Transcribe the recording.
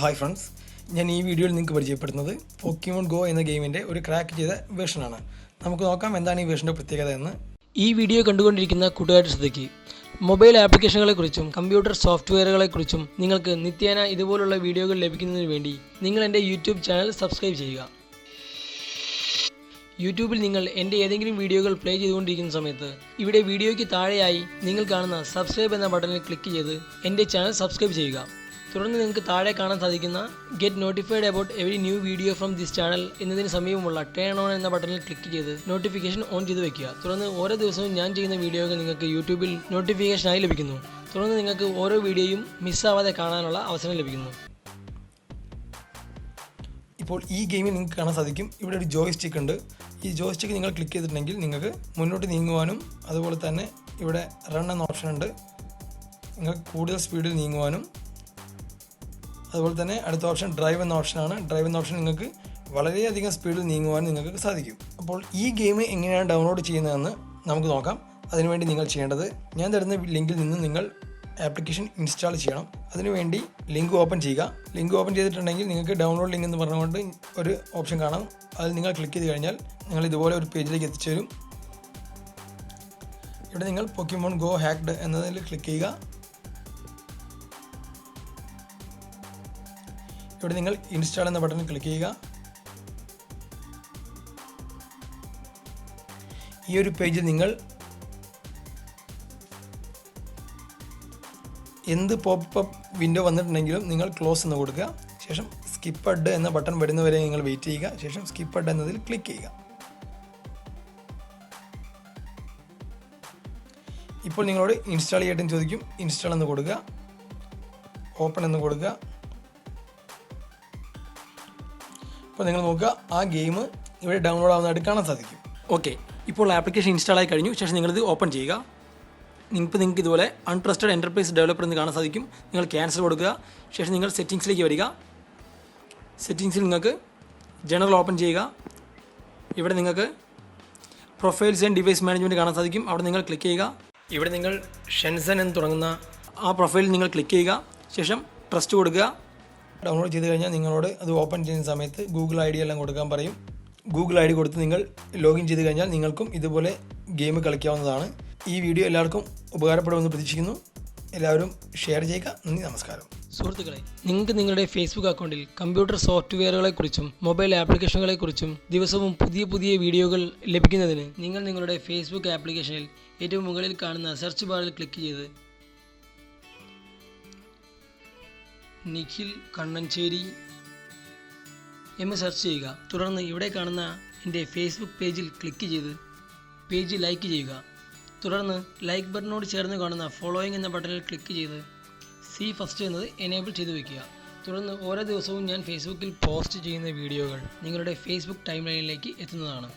Hi friends ഞാൻ ഈ വീഡിയോയിൽ നിങ്ങൾക്ക് പരിചയപ്പെടുന്നത് പോക്കിമോൺ ഗോ എന്ന ഗെയിമിന്റെ ഒരു ക്രാക്ക് ചെയ്ത വേർഷനാണ് നമുക്ക് നോക്കാം എന്താണ് ഈ വേർഷന്റെ പ്രത്യേകത എന്ന്. ഈ വീഡിയോ കണ്ടുകൊണ്ടിരിക്കുന്ന കൂട്ടുകാരുടെ ശ്രദ്ധയ്ക്ക് മൊബൈൽ ആപ്ലിക്കേഷനുകളെക്കുറിച്ചും കമ്പ്യൂട്ടർ സോഫ്റ്റ്വെയറുകളെക്കുറിച്ചും നിങ്ങൾക്ക് നിത്യേന ഇതുപോലുള്ള വീഡിയോകൾ ലഭിക്കുന്നതിന് വേണ്ടി നിങ്ങൾ എന്റെ യൂട്യൂബ് ചാനൽ സബ്സ്ക്രൈബ് ചെയ്യുക. യൂട്യൂബിൽ നിങ്ങൾ എന്റെ ഏതെങ്കിലും വീഡിയോകൾ പ്ലേ ചെയ്തുകൊണ്ടിരിക്കുന്ന സമയത്ത് ഇവിടെ വീഡിയോയ്ക്ക് താഴെയായി നിങ്ങൾ കാണുന്ന സബ്സ്ക്രൈബ് എന്ന ബട്ടണിൽ ക്ലിക്ക് ചെയ്ത് എന്റെ ചാനൽ സബ്സ്ക്രൈബ് ചെയ്യുക. തുടർന്ന് നിങ്ങൾക്ക് താഴെ കാണാൻ സാധിക്കുന്ന get notified about every new video from this channel എന്നതിന് സമീപമുള്ള ടേൺ ഓൺ എന്ന ബട്ടണിൽ ക്ലിക്ക് ചെയ്ത് നോട്ടിഫിക്കേഷൻ ഓൺ ചെയ്ത് വെക്കുക. തുടർന്ന് ഓരോ ദിവസവും ഞാൻ ചെയ്യുന്ന വീഡിയോകൾ നിങ്ങൾക്ക് യൂട്യൂബിൽ നോട്ടിഫിക്കേഷനായി ലഭിക്കുന്നു. തുടർന്ന് നിങ്ങൾക്ക് ഓരോ വീഡിയോയും മിസ്സാവാതെ കാണാനുള്ള അവസരം ലഭിക്കുന്നു. ഇപ്പോൾ ഈ ഗെയിമിൽ നിങ്ങൾക്ക് കാണാൻ സാധിക്കും. ഇവിടെ ഒരു ജോയ് സ്റ്റിക്ക് ഉണ്ട്. ഈ ജോയ് സ്റ്റിക്ക് നിങ്ങൾ ക്ലിക്ക് ചെയ്തിട്ടുണ്ടെങ്കിൽ നിങ്ങൾക്ക് മുന്നോട്ട് നീങ്ങുവാനും അതുപോലെ തന്നെ ഇവിടെ റൺ എന്ന ഓപ്ഷൻ ഉണ്ട്. നിങ്ങൾക്ക് കൂടുതൽ സ്പീഡിൽ നീങ്ങുവാനും അതുപോലെ തന്നെ അടുത്ത ഓപ്ഷൻ ഡ്രൈവ് എന്ന ഓപ്ഷനാണ് ഡ്രൈവ് എന്ന ഓപ്ഷൻ നിങ്ങൾക്ക് വളരെയധികം സ്പീഡിൽ നീങ്ങുവാൻ നിങ്ങൾക്ക് സാധിക്കും. അപ്പോൾ ഈ ഗെയിം എങ്ങനെയാണ് ഡൗൺലോഡ് ചെയ്യുന്നതെന്ന് നമുക്ക് നോക്കാം. അതിനുവേണ്ടി നിങ്ങൾ ചെയ്യേണ്ടത് ഞാൻ തരുന്ന ലിങ്കിൽ നിന്ന് നിങ്ങൾ ആപ്ലിക്കേഷൻ ഇൻസ്റ്റാൾ ചെയ്യണം. അതിനുവേണ്ടി ലിങ്ക് ഓപ്പൺ ചെയ്യുക. ലിങ്ക് ഓപ്പൺ ചെയ്തിട്ടുണ്ടെങ്കിൽ നിങ്ങൾക്ക് ഡൗൺലോഡ് ലിങ്ക് എന്ന് പറഞ്ഞുകൊണ്ട് ഒരു ഓപ്ഷൻ കാണാം. അതിൽ നിങ്ങൾ ക്ലിക്ക് ചെയ്ത് കഴിഞ്ഞാൽ നിങ്ങൾ ഇതുപോലെ ഒരു പേജിലേക്ക് എത്തിച്ചേരും. ഇവിടെ നിങ്ങൾ പൊക്കിമോൺ ഗോ ഹാക്ഡ് എന്നതിൽ ക്ലിക്ക് ചെയ്യുക. ഇവിടെ നിങ്ങൾ ഇൻസ്റ്റാൾ എന്ന ബട്ടൺ ക്ലിക്ക് ചെയ്യുക. ഈ ഒരു പേജിൽ നിങ്ങൾ എന്ത് പോപ്പ് വിൻഡോ വന്നിട്ടുണ്ടെങ്കിലും നിങ്ങൾ ക്ലോസ് എന്ന് കൊടുക്കുക. ശേഷം സ്കിപ്പ് അഡ് എന്ന ബട്ടൺ വരുന്നവരെ നിങ്ങൾ വെയിറ്റ് ചെയ്യുക. ശേഷം സ്കിപ്പ് അഡ് എന്നതിൽ ക്ലിക്ക് ചെയ്യുക. ഇപ്പോൾ നിങ്ങളോട് ഇൻസ്റ്റാൾ ചെയ്യട്ടെന്ന് ചോദിക്കും. ഇൻസ്റ്റാൾ എന്ന് കൊടുക്കുക. ഓപ്പൺ എന്ന് കൊടുക്കുക. അപ്പോൾ നിങ്ങൾ നോക്കുക ആ ഗെയിം ഇവിടെ ഡൗൺലോഡ് ആവുന്നതായിട്ട് കാണാൻ സാധിക്കും. ഓക്കെ ഇപ്പോൾ ആപ്ലിക്കേഷൻ ഇൻസ്റ്റാൾ ആയി കഴിഞ്ഞു. ശേഷം നിങ്ങളിത് ഓപ്പൺ ചെയ്യുക. നിങ്ങൾക്ക് നിങ്ങൾക്ക് ഇതുപോലെ അൺട്രസ്റ്റഡ് എന്റർപ്രൈസ് ഡെവലപ്പർ എന്ന് കാണാൻ സാധിക്കും. നിങ്ങൾ ക്യാൻസൽ കൊടുക്കുക. ശേഷം നിങ്ങൾ സെറ്റിങ്സിലേക്ക് വരിക. സെറ്റിങ്സിൽ നിങ്ങൾക്ക് ജനറൽ ഓപ്പൺ ചെയ്യുക. ഇവിടെ നിങ്ങൾക്ക് പ്രൊഫൈൽസ് ആൻഡ് ഡിവൈസ് മാനേജ്മെന്റ് കാണാൻ സാധിക്കും. അവിടെ നിങ്ങൾ ക്ലിക്ക് ചെയ്യുക. ഇവിടെ നിങ്ങൾ ഷെൻസൻ എന്ന് തുടങ്ങുന്ന ആ പ്രൊഫൈലിൽ നിങ്ങൾ ക്ലിക്ക് ചെയ്യുക. ശേഷം ട്രസ്റ്റ് കൊടുക്കുക. ഡൗൺലോഡ് ചെയ്ത് കഴിഞ്ഞാൽ നിങ്ങളോട് അത് ഓപ്പൺ ചെയ്യുന്ന സമയത്ത് ഗൂഗിൾ ഐ ഡി എല്ലാം കൊടുക്കാൻ പറയും. ഗൂഗിൾ ഐ ഡി കൊടുത്ത് നിങ്ങൾ ലോഗിൻ ചെയ്ത് കഴിഞ്ഞാൽ നിങ്ങൾക്കും ഇതുപോലെ ഗെയിം കളിക്കാവുന്നതാണ്. ഈ വീഡിയോ എല്ലാവർക്കും ഉപകാരപ്പെടുമെന്ന് പ്രതീക്ഷിക്കുന്നു. എല്ലാവരും ഷെയർ ചെയ്യുക. നന്ദി നമസ്കാരം. സുഹൃത്തുക്കളെ നിങ്ങൾക്ക് നിങ്ങളുടെ ഫേസ്ബുക്ക് അക്കൗണ്ടിൽ കമ്പ്യൂട്ടർ സോഫ്റ്റ്വെയറുകളെക്കുറിച്ചും മൊബൈൽ ആപ്ലിക്കേഷനുകളെക്കുറിച്ചും ദിവസവും പുതിയ പുതിയ വീഡിയോകൾ ലഭിക്കുന്നതിന് നിങ്ങൾ നിങ്ങളുടെ ഫേസ്ബുക്ക് ആപ്ലിക്കേഷനിൽ ഏറ്റവും മുകളിൽ കാണുന്ന സെർച്ച് ബാറിൽ ക്ലിക്ക് ചെയ്ത് നിഖിൽ കണ്ണഞ്ചേരി. എന്ന് സെർച്ച് ചെയ്യുക. തുടർന്ന് ഇവിടെ കാണുന്ന എന്റെ ഫേസ്ബുക്ക് പേജിൽ ക്ലിക്ക് ചെയ്ത് പേജ് ലൈക്ക് ചെയ്യുക. തുടർന്ന് ലൈക്ക് ബട്ടണോട് ചേർന്ന് കാണുന്ന ഫോളോയിങ് എന്ന ബട്ടണിൽ ക്ലിക്ക് ചെയ്ത് സി ഫസ്റ്റ് എന്നത് എനേബിൾ ചെയ്ത് വെക്കുക. തുടർന്ന് ഓരോ ദിവസവും ഞാൻ ഫേസ്ബുക്കിൽ പോസ്റ്റ് ചെയ്യുന്ന വീഡിയോകൾ നിങ്ങളുടെ ഫേസ്ബുക്ക് ടൈം ലൈനിലേക്ക് എത്തുന്നതാണ്.